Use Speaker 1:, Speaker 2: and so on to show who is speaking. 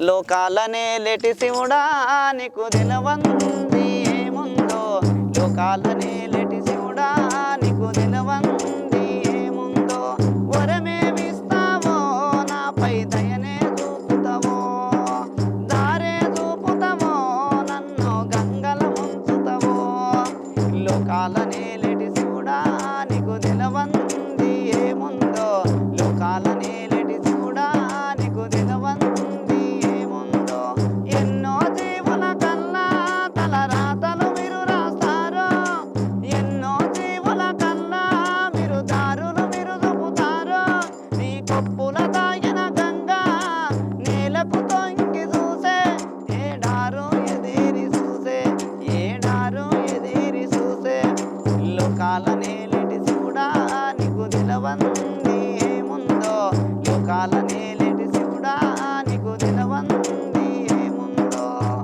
Speaker 1: లోకాలనే లెటి శివుడా నీకు దినవంది ఏముందో? లోకాలనే లెటి శివుడా నీకు దినవంది ఏముందో? వరమేమిస్తావో నాపై దయనే చూపుతావో? దారే చూపుతావో నన్ను గంగల ముంచుతావో? లోకాలనే లేటి శివుడా నీకు నీ తాగిన గంగా నేలకు తొంగి చూసే ఏడారు ఎదిరి చూసే ఏడారు ఎదిరి చూసే లోకాల నేలిటి శివుడా నీకు నీకు నిలవంది.